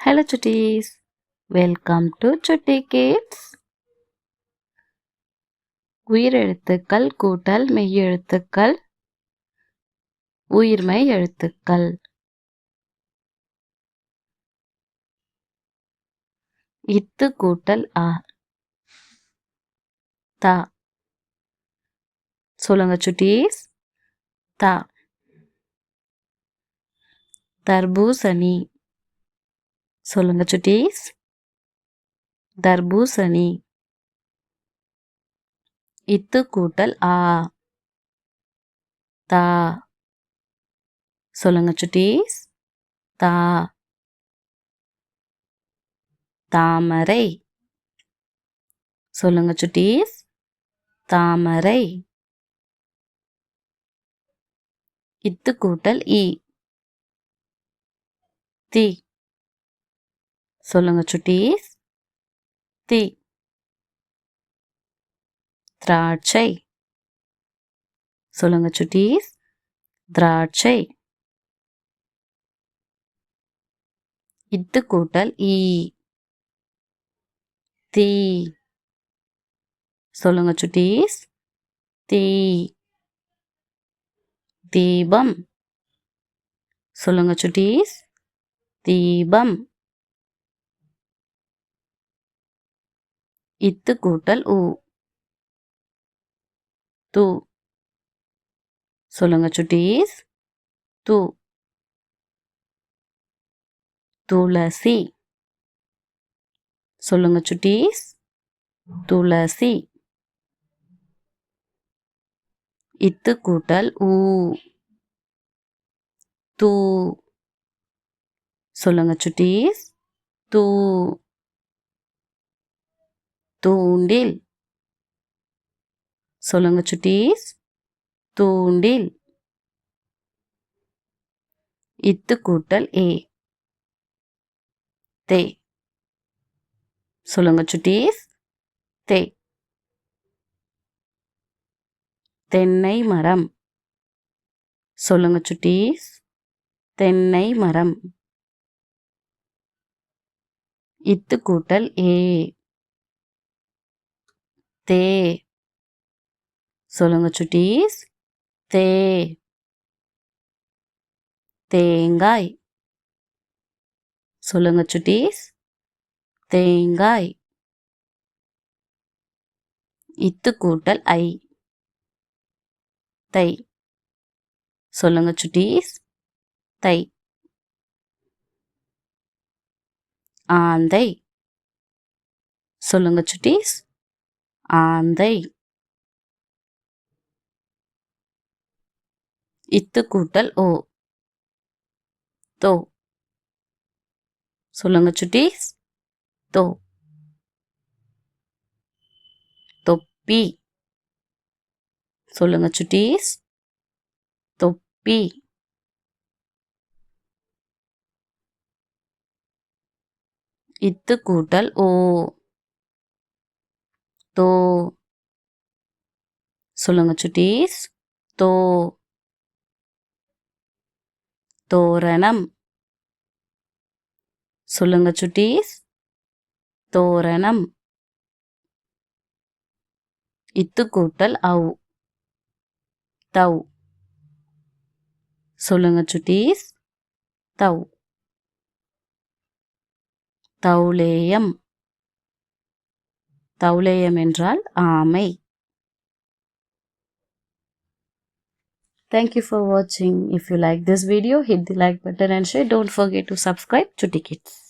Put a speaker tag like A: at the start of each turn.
A: Hello Chutties welcome to சுட்டி kids உயிரெழுத்துக்கள் கூட்டல் மெய்யெழுத்துக்கள் உயிர்மை எழுத்துக்கள். இத்து கூட்டல் ஆ. தா. சொல்லுங்க சுட்டீஸ் தா. தர்பூசணி. சொல்லுங்க சுட்டீஸ். தர்பூசணி. இத்து கூட்டல் ஆ. தா. சொல்லுங்க சுட்டீஸ். தா. தாமரை. சொல்லுங்க சுட்டீஸ். தாமரை. இத்து கூட்டல் இ. தி. சொல்லுங்க சுட்டீஸ் தி. திராட்சை. சொல்லுங்க சுட்டீஸ் திராட்சை. இத்து கூட்டல் ஈ. தீ. சொல்லுங்க சுட்டீஸ் தீ. தீபம். சொல்லுங்க சுட்டீஸ் தீபம். இத்து கூட்டல் ஊ. து. சொல்லுங்க சுட்டீஸ். து. துளசி. சொல்லுங்க சுட்டீஸ். துளசி. இத்து கூட்டல் ஊ. தூ. சொல்லுங்க சுட்டீஸ். தூ. தூண்டில். சொல்லுங்க சுட்டீஸ். தூண்டில். இத்து கூட்டல் ஏ. தே. சொல்லுங்க சுட்டீஸ். தே. தென்னை மரம். சொல்லுங்க சுட்டீஸ். தென்னை மரம். இத்து கூட்டல் ஏ. தே. சொல்லுங்க சுட்டீஸ். தே. தேங்காய். சொல்லுங்க சுட்டீஸ். தேங்காய். இத்து கூட்டல் ஐ. தை. சொல்லுங்க சுட்டீஸ். தை. ஆந்தை. சொல்லுங்க சுட்டீஸ். ஆந்தை இத்து கூட்டல் ஓ தோ சொல்லுங்க சுட்டீஸ் தோ தொப்பி சொல்லுங்க சுட்டீஸ் தொப்பி இத்து கூட்டல் ஓ தோ சொல்லுங்க சுட்டீஸ். தோ தோரணம். சொல்லுங்க சுட்டீஸ். தோரணம். இத்து கூட்டல் அவு. தவ். சொல்லுங்க சுட்டீஸ். தவ். தௌலேயம் தௌலேயம் என்றால் ஆமை Thank you for watching. If you like this video, hit the like button and share. Don't forget to subscribe to Tickets.